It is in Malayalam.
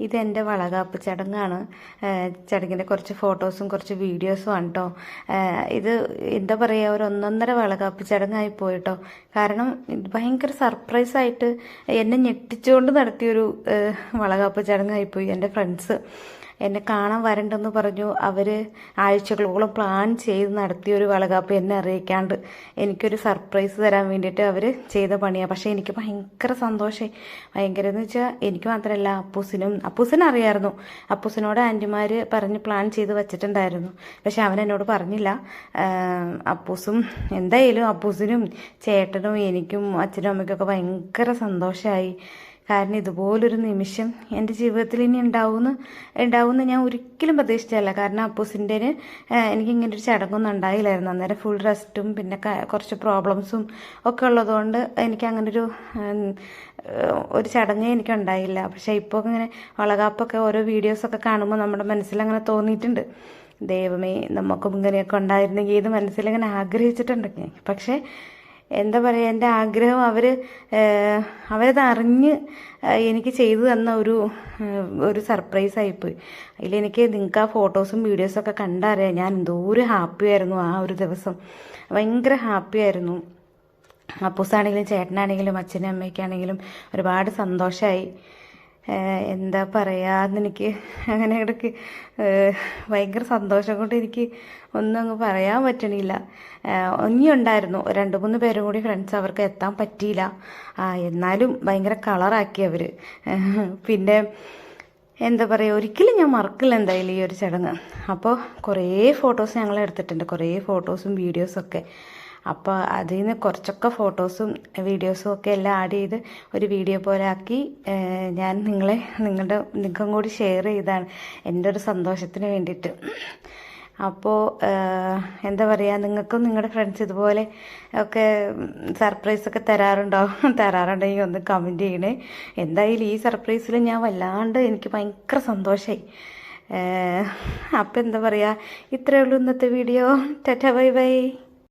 ഇതെന്റെ വളകാപ്പ് ചടങ്ങാണ്. ചടങ്ങിന്റെ കുറച്ച് ഫോട്ടോസും കുറച്ച് വീഡിയോസും ആണ് കേട്ടോ ഇത് എന്താ പറയുക ഒരു ഒന്നൊന്നര വളകാപ്പ് ചടങ്ങായി പോയിട്ടോ. കാരണം ഇത് ഭയങ്കര സർപ്രൈസായിട്ട് എന്നെ ഞെട്ടിച്ചുകൊണ്ട് നടത്തിയൊരു വളകാപ്പ് ചടങ്ങായി പോയി എന്റെ ഫ്രണ്ട്സ്. എന്നെ കാണാൻ വരണ്ടെന്ന് പറഞ്ഞു അവർ ആഴ്ചകളോളം പ്ലാൻ ചെയ്ത് നടത്തിയ ഒരു വളകാപ്പ് എന്നെ അറിയിക്കാണ്ട് എനിക്കൊരു സർപ്രൈസ് തരാൻ വേണ്ടിയിട്ട് അവർ ചെയ്ത പണിയാണ് പക്ഷേ എനിക്ക് ഭയങ്കര സന്തോഷമായി ഭയങ്കര എന്ന് വെച്ചാൽ എനിക്ക് മാത്രമല്ല അപ്പൂസിനും അപ്പൂസിനും അറിയായിരുന്നു അപ്പൂസിനോട് ആന്റിമാർ പറഞ്ഞ് പ്ലാൻ ചെയ്ത് വെച്ചിട്ടുണ്ടായിരുന്നു. പക്ഷെ അവൻ എന്നോട് പറഞ്ഞില്ല അപ്പൂസും എന്തായാലും അപ്പൂസിനും ചേട്ടനും എനിക്കും അച്ഛനും അമ്മയ്ക്കൊക്കെ ഭയങ്കര സന്തോഷമായി കാരണം ഇതുപോലൊരു നിമിഷം എന്റെ ജീവിതത്തിൽ ഇനി ഉണ്ടാവുമെന്ന് ഉണ്ടാവുമെന്ന് ഞാൻ ഒരിക്കലും പ്രതീക്ഷിച്ചല്ല കാരണം അപ്പൂസിന്റെ എനിക്ക് ഇങ്ങനെ ഒരു ചടങ്ങൊന്നും ഉണ്ടായില്ലായിരുന്നു. അന്നേരം ഫുൾ റെസ്റ്റും പിന്നെ കുറച്ച് പ്രോബ്ലംസും ഒക്കെ ഉള്ളതുകൊണ്ട് എനിക്ക് അങ്ങനൊരു ഒരു ചടങ്ങേ എനിക്ക് ഉണ്ടായില്ല. പക്ഷേ ഇപ്പോൾ ഇങ്ങനെ വളകാപ്പൊക്കെ ഓരോ വീഡിയോസൊക്കെ കാണുമ്പോൾ നമ്മുടെ മനസ്സിൽ അങ്ങനെ തോന്നിയിട്ടുണ്ട്. ദൈവമേ നമുക്കും ഇങ്ങനെയൊക്കെ ഉണ്ടായിരുന്നെങ്കിൽ ഇത് മനസ്സിലിങ്ങനെ ആഗ്രഹിച്ചിട്ടുണ്ടെങ്കിൽ. പക്ഷേ എന്താ പറയുക എന്റെ ആഗ്രഹം അവർ അവരത് അറിഞ്ഞ് എനിക്ക് ചെയ്തു തന്ന ഒരു ഒരു സർപ്രൈസ് ആയിപ്പോയി അതിലെനിക്ക് നിങ്ങൾക്ക് ആ ഫോട്ടോസും വീഡിയോസും ഒക്കെ കണ്ടറിയാം ഞാൻ എന്തോരം ഹാപ്പി ആയിരുന്നു ആ ഒരു ദിവസം. ഭയങ്കര ഹാപ്പി ആയിരുന്നു. അപ്പൂസാണെങ്കിലും ചേട്ടനാണെങ്കിലും അച്ഛനും അമ്മയ്ക്കാണെങ്കിലും ഒരുപാട് സന്തോഷമായി എന്താ പറയാന്ന് എനിക്ക് അങ്ങനെ ഇടയ്ക്ക് ഭയങ്കര സന്തോഷം കൊണ്ട് എനിക്ക് ഒന്നും അങ്ങ് പറയാൻ പറ്റണില്ല. ഇനിയുണ്ടായിരുന്നു രണ്ട് മൂന്ന് പേരും കൂടി ഫ്രണ്ട്സ് അവർക്ക് എത്താൻ പറ്റിയില്ല. എന്നാലും ഭയങ്കര കളറാക്കി അവർ പിന്നെ എന്താ പറയുക ഒരിക്കലും ഞാൻ മറക്കില്ല എന്തായാലും ഈ ഒരു ചടങ്ങ്. അപ്പോൾ കുറേ ഫോട്ടോസ് ഞങ്ങൾ എടുത്തിട്ടുണ്ട് കുറേ ഫോട്ടോസും വീഡിയോസും ഒക്കെ. അപ്പോൾ അതിൽ നിന്ന് കുറച്ചൊക്കെ ഫോട്ടോസും വീഡിയോസും ഒക്കെ എല്ലാം ആഡ് ചെയ്ത് ഒരു വീഡിയോ പോലെ ആക്കി ഞാൻ നിങ്ങളെ നിങ്ങളുടെ നിങ്ങൾക്കും കൂടി ഷെയർ ചെയ്താണ് എന്റെ ഒരു സന്തോഷത്തിന് വേണ്ടിയിട്ട്. അപ്പോൾ എന്താ പറയുക നിങ്ങൾക്കും നിങ്ങളുടെ ഫ്രണ്ട്സ് ഇതുപോലെ ഒക്കെ സർപ്രൈസ് ഒക്കെ തരാറുണ്ടോ? തരാറുണ്ടെങ്കിൽ ഒന്ന് കമന്റ് ചെയ്യണേ. എന്തായാലും ഈ സർപ്രൈസിൽ ഞാൻ വല്ലാണ്ട് എനിക്ക് ഭയങ്കര സന്തോഷമായി അപ്പം എന്താ പറയുക ഇത്രയേ ഉള്ളൂ ഇന്നത്തെ വീഡിയോ. Tata bye bye.